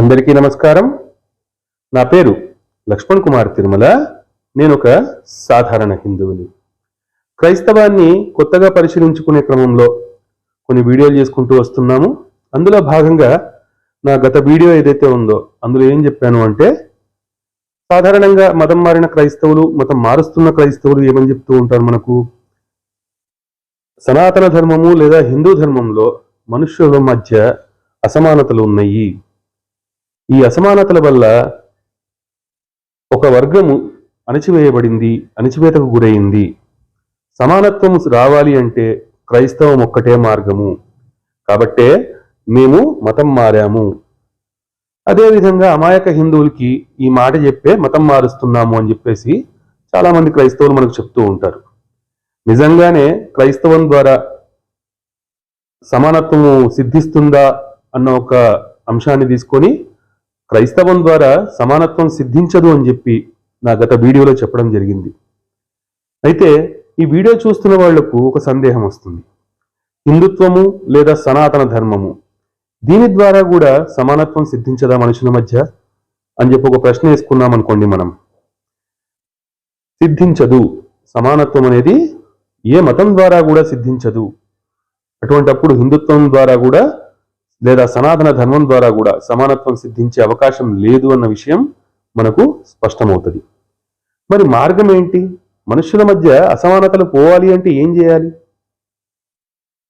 అందరికీ నమస్కారం. నా పేరు లక్ష్మణ్ కుమార్ తిరుమల. నేను ఒక సాధారణ హిందువుని. క్రైస్తవాన్ని కొత్తగా పరిశీలించుకునే క్రమంలో కొన్ని వీడియోలు చేసుకుంటూ వస్తున్నాము. అందులో భాగంగా నా గత వీడియో ఏదైతే ఉందో అందులో ఏం చెప్పాను అంటే సాధారణంగా మతం మారిన క్రైస్తవులు మతం మారుస్తున్న క్రైస్తవులు ఏమని చెప్తూ ఉంటారు మనకు? సనాతన ధర్మము లేదా హిందూ ధర్మంలో మనుష్యుల మధ్య అసమానతలు ఉన్నాయి. ఈ అసమానతల వల్ల ఒక వర్గము అణచివేయబడింది అణచివేతకు గురైంది. సమానత్వం రావాలి అంటే క్రైస్తవం ఒక్కటే మార్గము. కాబట్టే మేము మతం మారాము. అదేవిధంగా అమాయక హిందువులకి ఈ మాట చెప్పే మతం మారుస్తున్నాము అని చెప్పేసి చాలామంది క్రైస్తవులు మనకు చెప్తూ ఉంటారు. నిజంగానే క్రైస్తవం ద్వారా సమానత్వము సిద్ధిస్తుందా అన్న ఒక అంశాన్ని తీసుకొని క్రైస్తవం ద్వారా సమానత్వం సిద్ధించదు అని చెప్పి నా గత వీడియోలో చెప్పడం జరిగింది. అయితే ఈ వీడియో చూస్తున్న వాళ్ళకు ఒక సందేహం వస్తుంది. హిందుత్వము లేదా సనాతన ధర్మము దీని ద్వారా కూడా సమానత్వం సిద్ధించదా మనుషుల మధ్య అని చెప్పి ఒక ప్రశ్న వేసుకున్నాం అనుకోండి మనం. సిద్ధించదు. సమానత్వం అనేది ఏ మతం ద్వారా కూడా సిద్ధించదు. అటువంటప్పుడు హిందుత్వం ద్వారా కూడా లేదా సనాతన ధర్మం ద్వారా కూడా సమానత్వం సిద్ధించే అవకాశం లేదు అన్న విషయం మనకు స్పష్టమవుతుంది. మరి మార్గం ఏంటి? మనుషుల మధ్య అసమానతలు పోవాలి అంటే ఏం చేయాలి?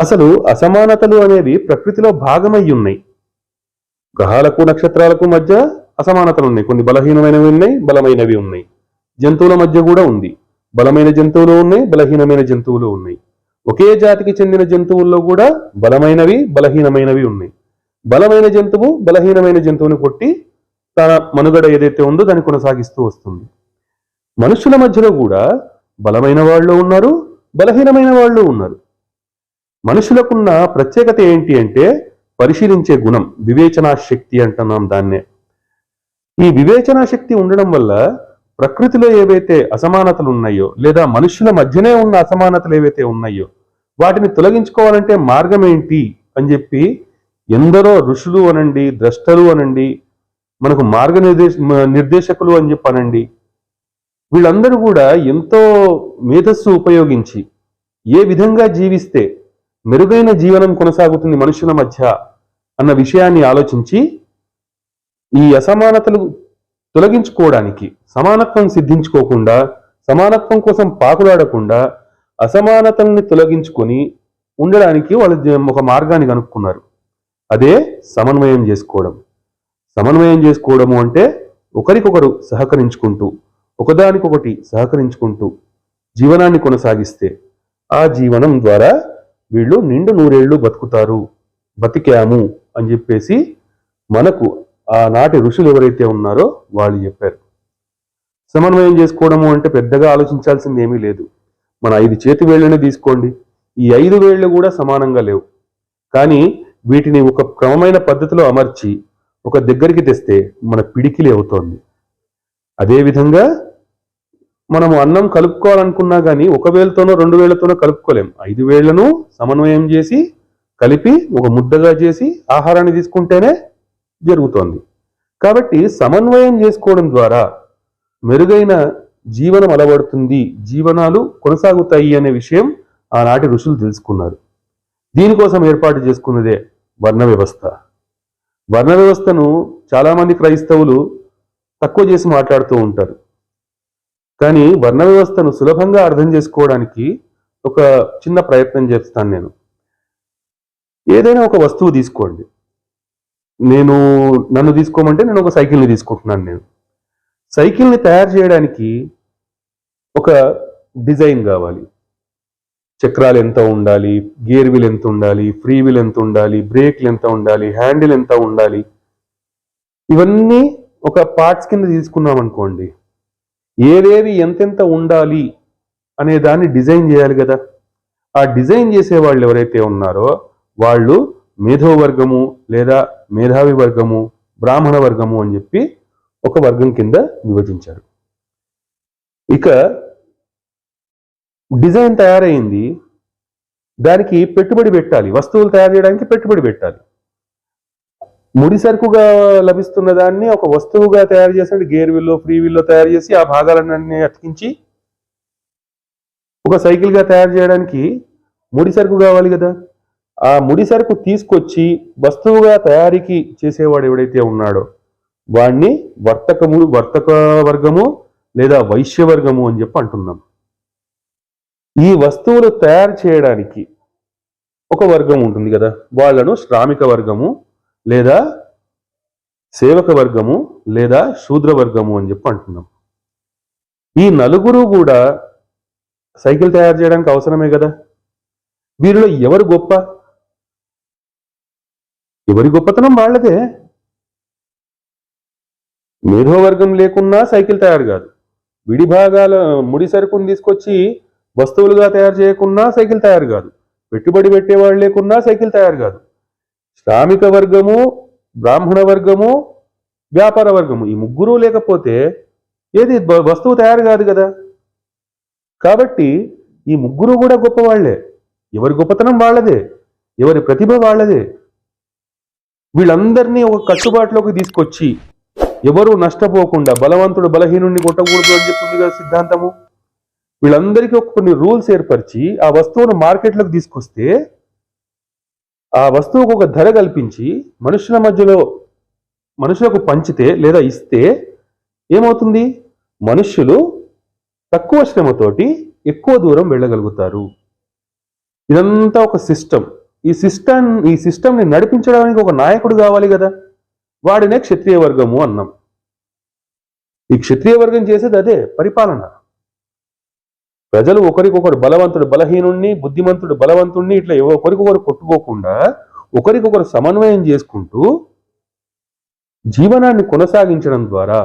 అసలు అసమానతలు అనేవి ప్రకృతిలో భాగమై ఉన్నాయి. గ్రహాలకు నక్షత్రాలకు మధ్య అసమానతలు ఉన్నాయి. కొన్ని బలహీనమైనవి ఉన్నాయి బలమైనవి ఉన్నాయి. జంతువుల మధ్య కూడా ఉంది. బలమైన జంతువులు ఉన్నాయి బలహీనమైన జంతువులు ఉన్నాయి. ఒకే జాతికి చెందిన జంతువుల్లో కూడా బలమైనవి బలహీనమైనవి ఉన్నాయి. బలమైన జంతువు బలహీనమైన జంతువుని కొట్టి తన మనుగడ ఏదైతే ఉందో దాన్ని కొనసాగిస్తూ వస్తుంది. మనుషుల మధ్యలో కూడా బలమైన వాళ్ళు ఉన్నారు బలహీనమైన వాళ్ళు ఉన్నారు. మనుషులకున్న ప్రత్యేకత ఏంటి అంటే పరిశీలించే గుణం వివేచనా శక్తి అంటున్నాం దాన్నే. ఈ వివేచనా శక్తి ఉండడం వల్ల ప్రకృతిలో ఏవైతే అసమానతలు ఉన్నాయో లేదా మనుషుల మధ్యనే ఉన్న అసమానతలు ఏవైతే ఉన్నాయో వాటిని తొలగించుకోవాలంటే మార్గం ఏంటి అని చెప్పి ఎందరో ఋషులు అనండి ద్రష్టలు అనండి మనకు మార్గనిర్దేశ నిర్దేశకులు అని చెప్పనండి వీళ్ళందరూ కూడా ఎంతో మేధస్సు ఉపయోగించి ఏ విధంగా జీవిస్తే మెరుగైన జీవనం కొనసాగుతుంది మనుషుల మధ్య అన్న విషయాన్ని ఆలోచించి ఈ అసమానతలు తొలగించుకోవడానికి సమానత్వం సిద్ధించుకోకుండా సమానత్వం కోసం పాకులాడకుండా అసమానతల్ని తొలగించుకొని ఉండడానికి వాళ్ళు ఒక మార్గాన్ని కనుక్కున్నారు. అదే సమన్వయం చేసుకోవడం. సమన్వయం చేసుకోవడము అంటే ఒకరికొకరు సహకరించుకుంటూ ఒకదానికొకటి సహకరించుకుంటూ జీవనాన్ని కొనసాగిస్తే ఆ జీవనం ద్వారా వీళ్ళు నిండు నూరేళ్ళు బతుకుతారు బతికాము అని చెప్పేసి మనకు ఆనాటి ఋషులు ఎవరైతే ఉన్నారో వాళ్ళు చెప్పారు. సమన్వయం చేసుకోవడము అంటే పెద్దగా ఆలోచించాల్సింది ఏమీ లేదు. మన ఐదు చేతి వేళ్ళని తీసుకోండి. ఈ ఐదు వేళ్ళు కూడా సమానంగా లేవు. కానీ వీటిని ఒక క్రమమైన పద్ధతిలో అమర్చి ఒక దగ్గరికి తెస్తే మన పిడికిలి అవుతోంది. అదేవిధంగా మనము అన్నం కలుపుకోవాలనుకున్నా కానీ ఒక వేలతోనో రెండు వేలతోనో కలుపుకోలేం. ఐదు వేళ్ళను సమన్వయం చేసి కలిపి ఒక ముద్దగా చేసి ఆహారాన్ని తీసుకుంటేనే జరుగుతోంది. కాబట్టి సమన్వయం చేసుకోవడం ద్వారా మెరుగైన జీవనం అలవడుతుంది జీవనాలు కొనసాగుతాయి అనే విషయం ఆనాటి ఋషులు తెలుసుకున్నారు. దీనికోసం ఏర్పాటు చేసుకున్నదే వర్ణ వ్యవస్థ. వర్ణ వ్యవస్థను చాలామంది క్రైస్తవులు తక్కువ చేసి మాట్లాడుతూ ఉంటారు. కానీ వర్ణ వ్యవస్థను సులభంగా అర్థం చేసుకోవడానికి ఒక చిన్న ప్రయత్నం చేస్తాను నేను. ఏదైనా ఒక వస్తువు తీసుకోండి. నేను నన్ను తీసుకోమంటే నేను ఒక సైకిల్ని తీసుకుంటున్నాను నేను. సైకిల్ని తయారు చేయడానికి ఒక డిజైన్ కావాలి. చక్రాలు ఎంత ఉండాలి గేర్ వీల్ ఎంత ఉండాలి ఫ్రీ వీల్ ఎంత ఉండాలి బ్రేక్లు ఎంత ఉండాలి హ్యాండిల్ ఎంత ఉండాలి ఇవన్నీ ఒక పార్ట్స్ కింద తీసుకున్నాం అనుకోండి. ఏదేది ఎంతెంత ఉండాలి అనే దాన్ని డిజైన్ చేయాలి కదా. ఆ డిజైన్ చేసే వాళ్ళు ఎవరైతే ఉన్నారో వాళ్ళు మేధో వర్గము లేదా మేధావి వర్గము బ్రాహ్మణ వర్గము అని చెప్పి ఒక వర్గం కింద విభజించారు. ఇక డిజైన్ తయారైంది. దానికి పెట్టుబడి పెట్టాలి. వస్తువులు తయారు చేయడానికి పెట్టుబడి పెట్టాలి. ముడి సరుకుగా లభిస్తున్న దాన్ని ఒక వస్తువుగా తయారు చేసి గేర్ విల్లో ఫ్రీ విల్లో తయారు చేసి ఆ భాగాలన్నీ అతికించి ఒక సైకిల్గా తయారు చేయడానికి ముడి సరుకు కావాలి కదా. ఆ ముడి సరుకు తీసుకొచ్చి వస్తువుగా తయారీకి చేసేవాడు ఎవడైతే ఉన్నాడో వాడిని వర్తకము వర్తక వర్గము లేదా వైశ్య వర్గము అని చెప్పి అంటున్నాం. ఈ వస్తువులు తయారు చేయడానికి ఒక వర్గం ఉంటుంది కదా వాళ్ళను శ్రామిక వర్గము లేదా సేవక వర్గము లేదా శూద్ర వర్గము అని చెప్పి అంటున్నాం. ఈ నలుగురు కూడా సైకిల్ తయారు చేయడానికి అవసరమే కదా. వీరిలో ఎవరు గొప్ప? ఎవరి గొప్పతనం వాళ్ళదే. మేధోవర్గం లేకున్నా సైకిల్ తయారు కాదు. విడి భాగాల ముడి సరుకుని తీసుకొచ్చి వస్తువులుగా తయారు చేయకున్నా సైకిల్ తయారు కాదు. పెట్టుబడి పెట్టేవాళ్ళు లేకున్నా సైకిల్ తయారు కాదు. శ్రామిక వర్గము బ్రాహ్మణ వర్గము వ్యాపార వర్గము ఈ ముగ్గురు లేకపోతే ఏది వస్తువు తయారు కాదు కదా. కాబట్టి ఈ ముగ్గురు కూడా గొప్పవాళ్ళే. ఎవరి గొప్పతనం వాళ్ళదే. ఎవరి ప్రతిభ వాళ్ళదే. వీళ్ళందరినీ ఒక కట్టుబాటులోకి తీసుకొచ్చి ఎవరూ నష్టపోకుండా బలవంతుడు బలహీనుడిని కొట్టకూడదు అని చెప్పింది కదా సిద్ధాంతము. వీళ్ళందరికీ ఒక కొన్ని రూల్స్ ఏర్పరిచి ఆ వస్తువును మార్కెట్లోకి తీసుకొస్తే ఆ వస్తువుకు ఒక ధర కల్పించి మనుషుల మధ్యలో మనుషులకు పంచితే లేదా ఇస్తే ఏమవుతుంది? మనుష్యులు తక్కువ శ్రమతోటి ఎక్కువ దూరం వెళ్ళగలుగుతారు. ఇదంతా ఒక సిస్టమ్. ఈ సిస్టమ్ ఈ సిస్టమ్ని నడిపించడానికి ఒక నాయకుడు కావాలి కదా. వాడినే క్షత్రియ వర్గము అన్నాం. ఈ క్షత్రియ వర్గం చేసేది అదే పరిపాలన. ప్రజలు ఒకరికొకరు బలవంతుడు బలహీనుణ్ణి బుద్ధిమంతుడు బలవంతుణ్ణి ఇట్లా ఒకరికొకరు కొట్టుకోకుండా ఒకరికొకరు సమన్వయం చేసుకుంటూ జీవనాన్ని కొనసాగించడం ద్వారా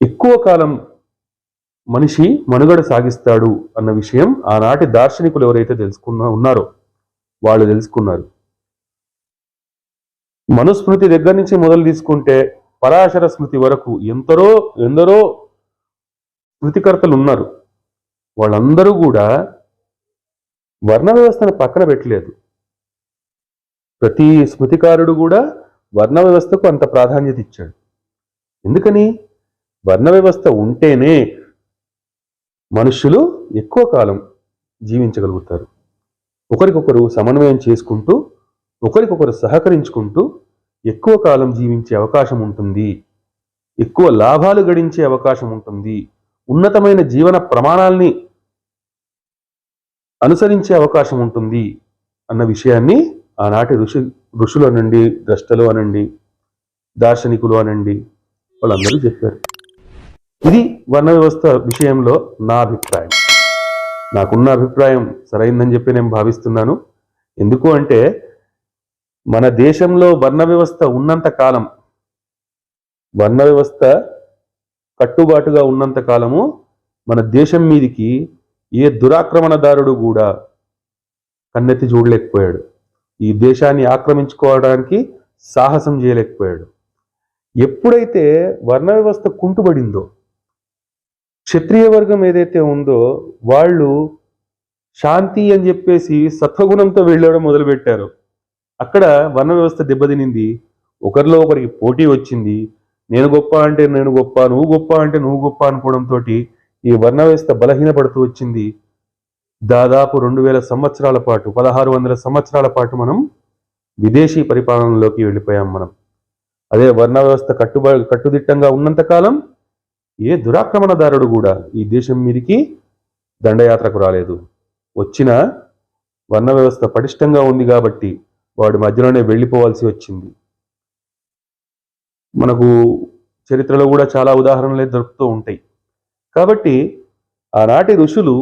ఎక్కువ కాలం మనిషి మనుగడ సాగిస్తాడు అన్న విషయం ఆనాటి దార్శనికులు ఎవరైతే తెలుసుకున్నా ఉన్నారో వాళ్ళు తెలుసుకున్నారు. మనుస్మృతి దగ్గర నుంచి మొదలు తీసుకుంటే పరాశర స్మృతి వరకు ఎంతరో ఎందరో స్మృతికర్తలు ఉన్నారు వాళ్ళందరూ కూడా వర్ణ వ్యవస్థను పక్కన పెట్టలేదు. ప్రతి స్మృతికారుడు కూడా వర్ణ వ్యవస్థకు అంత ప్రాధాన్యత ఇచ్చాడు. ఎందుకని? వర్ణ వ్యవస్థ ఉంటేనే మనుషులు ఎక్కువ కాలం జీవించగలుగుతారు. ఒకరికొకరు సమన్వయం చేసుకుంటూ ఒకరికొకరు సహకరించుకుంటూ ఎక్కువ కాలం జీవించే అవకాశం ఉంటుంది. ఎక్కువ లాభాలు గడించే అవకాశం ఉంటుంది. ఉన్నతమైన జీవన ప్రమాణాల్ని అనుసరించే అవకాశం ఉంటుంది అన్న విషయాన్ని ఆనాటి ఋషి ఋషులు అనండి ద్రష్టలు అనండి దార్శనికులు అనండి వాళ్ళందరూ చెప్పారు. ఇది వర్ణ వ్యవస్థ విషయంలో నా అభిప్రాయం. నాకున్న అభిప్రాయం సరైందని చెప్పి నేను భావిస్తున్నాను. ఎందుకు అంటే మన దేశంలో వర్ణ వ్యవస్థ ఉన్నంత కాలం వర్ణ వ్యవస్థ కట్టుబాటుగా ఉన్నంత కాలము మన దేశం మీదికి ఏ దురాక్రమణదారుడు కూడా కన్నెత్తి చూడలేకపోయాడు. ఈ దేశాన్ని ఆక్రమించుకోవడానికి సాహసం చేయలేకపోయాడు. ఎప్పుడైతే వర్ణ వ్యవస్థ కుంటుబడిందో క్షత్రియ వర్గం ఏదైతే ఉందో వాళ్ళు శాంతి అని చెప్పేసి సత్వగుణంతో వెళ్ళడం మొదలుపెట్టారు. అక్కడ వర్ణ వ్యవస్థ దెబ్బతినింది. ఒకరిలో ఒకరికి పోటీ వచ్చింది. నేను గొప్ప అంటే నేను గొప్ప నువ్వు గొప్ప అంటే నువ్వు గొప్ప అనుకోవడంతో ఈ వర్ణ వ్యవస్థ బలహీనపడుతూ వచ్చింది. దాదాపు రెండు వేల సంవత్సరాల పాటు పదహారు వందల సంవత్సరాల పాటు మనం విదేశీ పరిపాలనలోకి వెళ్ళిపోయాం మనం. అదే వర్ణ వ్యవస్థ కట్టుబ కట్టుదిట్టంగా ఉన్నంతకాలం ఏ దురాక్రమణదారుడు కూడా ఈ దేశం మీదికి దండయాత్రకు రాలేదు. వచ్చిన వర్ణ వ్యవస్థ పటిష్టంగా ఉంది కాబట్టి వాడి మధ్యలోనే వెళ్ళిపోవాల్సి వచ్చింది. మనకు చరిత్రలో కూడా చాలా ఉదాహరణలే దొరుకుతూ ఉంటాయి. కాబట్టి ఆనాటి ఋషులు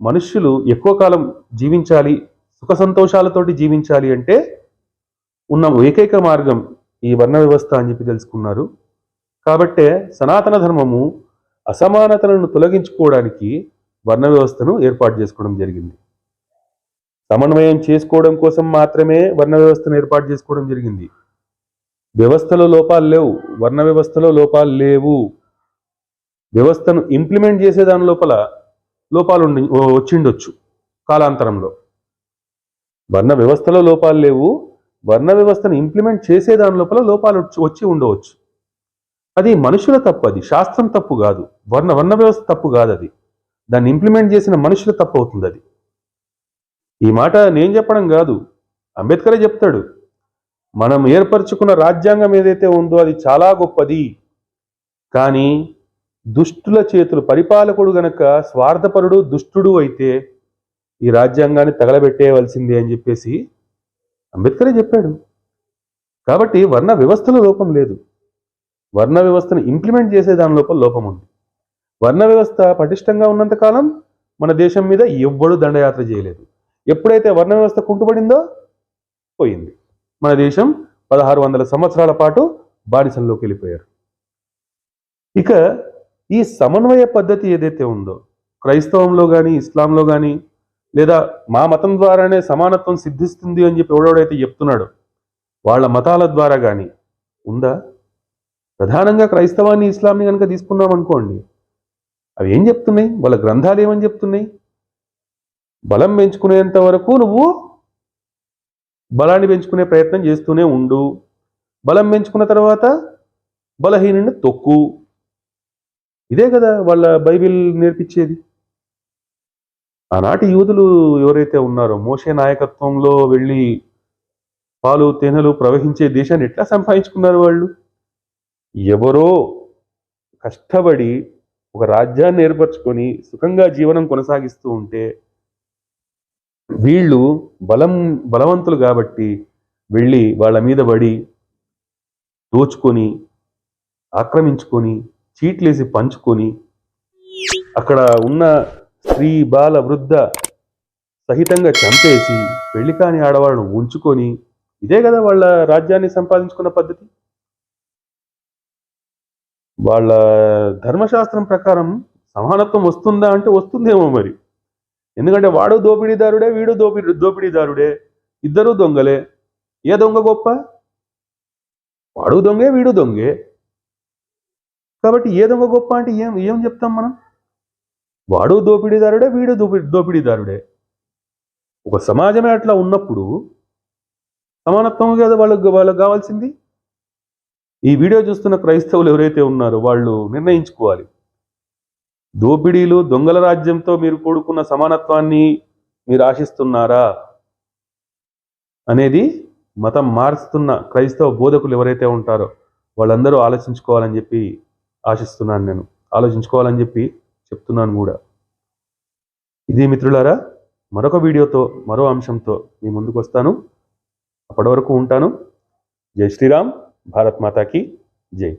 మనుష్యులు ఎక్కువ కాలం జీవించాలి సుఖ సంతోషాలతోటి జీవించాలి అంటే ఉన్న ఏకైక మార్గం ఈ వర్ణ వ్యవస్థ అని చెప్పి తెలుసుకున్నారు. కాబట్టే సనాతన ధర్మము అసమానతలను తొలగించుకోవడానికి వర్ణ వ్యవస్థను ఏర్పాటు చేసుకోవడం జరిగింది. సమన్వయం చేసుకోవడం కోసం మాత్రమే వర్ణ వ్యవస్థను ఏర్పాటు చేసుకోవడం జరిగింది. వ్యవస్థలో లోపాలు లేవు వర్ణ వ్యవస్థలో లోపాలు లేవు. వ్యవస్థను ఇంప్లిమెంట్ చేసే దాని లోపల లోపాలు ఉండి వచ్చిండొచ్చు కాలాంతరంలో. వర్ణ వ్యవస్థలో లోపాలు లేవు వర్ణ వ్యవస్థను ఇంప్లిమెంట్ చేసే దాని లోపల లోపాలు వచ్చి- వచ్చి ఉండవచ్చు. అది మనుషుల తప్పు అది శాస్త్రం తప్పు కాదు. వర్ణ వర్ణ వ్యవస్థ తప్పు కాదు అది. దాన్ని ఇంప్లిమెంట్ చేసిన మనుషుల తప్పు అవుతుంది అది. ఈ మాట నేను చెప్పడం కాదు. అంబేద్కరే చెప్తాడు. మనం ఏర్పరచుకున్న రాజ్యాంగం ఏదైతే ఉందో అది చాలా గొప్పది. కానీ దుష్టుల చేతులు పరిపాలకుడు గనక స్వార్థపరుడు దుష్టుడు అయితే ఈ రాజ్యాంగాన్ని తగలబెట్టేయవలసిందే అని చెప్పేసి అంబేద్కరే చెప్పాడు. కాబట్టి వర్ణ వ్యవస్థలో లోపం లేదు. వర్ణ వ్యవస్థను ఇంప్లిమెంట్ చేసే దాని లోపల లోపం ఉంది. వర్ణ వ్యవస్థ పటిష్టంగా ఉన్నంత కాలం మన దేశం మీద ఎవ్వడు దండయాత్ర చేయలేదు. ఎప్పుడైతే వర్ణ వ్యవస్థ కుంటుపడిందో పోయింది. మన దేశం పదహారు వందల సంవత్సరాల పాటు బానిసంలోకి వెళ్ళిపోయారు. ఇక ఈ సమన్వయ పద్ధతి ఏదైతే ఉందో క్రైస్తవంలో కానీ ఇస్లాంలో కానీ లేదా మా మతం ద్వారానే సమానత్వం సిద్ధిస్తుంది అని చెప్పి ఎవడెవడైతే చెప్తున్నాడో వాళ్ళ మతాల ద్వారా కానీ ఉందా? ప్రధానంగా క్రైస్తవాన్ని ఇస్లాంని కనుక తీసుకున్నాం అనుకోండి అవి ఏం చెప్తున్నాయి? వాళ్ళ గ్రంథాలు ఏమని చెప్తున్నాయి? బలం పెంచుకునేంత వరకు నువ్వు బలాన్ని పెంచుకునే ప్రయత్నం చేస్తూనే ఉండు. బలం పెంచుకున్న తర్వాత బలహీనుని తొక్కు. ఇదే కదా వాళ్ళ బైబిల్ నేర్పించేది. ఆనాటి యూదులు ఎవరైతే ఉన్నారో మోషే నాయకత్వంలో వెళ్ళి పాలు తేనెలు ప్రవహించే దేశాన్ని ఎట్లా సంపాదించుకున్నారు వాళ్ళు? ఎవరో కష్టపడి ఒక రాజ్యాన్ని ఏర్పరచుకొని సుఖంగా జీవనం కొనసాగిస్తూ ఉంటే వీళ్ళు బలం బలవంతులు కాబట్టి వెళ్ళి వాళ్ళ మీద పడి దోచుకొని ఆక్రమించుకొని చీట్లేసి పంచుకొని అక్కడ ఉన్న స్త్రీ బాల వృద్ధ సహితంగా చంపేసి పెళ్ళి కాని ఆడవాళ్ళను ఉంచుకొని ఇదే కదా వాళ్ళ రాజ్యాన్ని సంపాదించుకున్న పద్ధతి? వాళ్ళ ధర్మశాస్త్రం ప్రకారం సమానత్వం వస్తుందా అంటే వస్తుందేమో మరి. ఎందుకంటే వాడు దోపిడీదారుడే వీడు దోపిడీ దోపిడీదారుడే ఇద్దరు దొంగలే. ఏ దొంగ గొప్ప? వాడు దొంగే వీడు దొంగే. కాబట్టి ఏ దొంగ గొప్ప అంటే ఏం ఏం చెప్తాం మనం? వాడు దోపిడీదారుడే వీడు దోపి దోపిడీదారుడే. ఒక సమాజమే అట్లా ఉన్నప్పుడు సమానత్వం కదా వాళ్ళకు వాళ్ళకి కావాల్సింది? ఈ వీడియో చూస్తున్న క్రైస్తవులు ఎవరైతే ఉన్నారో వాళ్ళు నిర్ణయించుకోవాలి. దోపిడీలు దొంగల రాజ్యంతో మీరు కూడుకున్న సమానత్వాన్ని మీరు ఆశిస్తున్నారా అనేది మతం మారుస్తున్న క్రైస్తవ బోధకులు ఎవరైతే ఉంటారో వాళ్ళందరూ ఆలోచించుకోవాలని చెప్పి ఆశిస్తున్నాను నేను. ఆలోచించుకోవాలని చెప్పి చెప్తున్నాను కూడా. ఇది మిత్రులారా మరొక వీడియోతో మరో అంశంతో మీ ముందుకు వస్తాను. అప్పటి వరకు ఉంటాను. జై శ్రీరామ్. भारत माता की जय।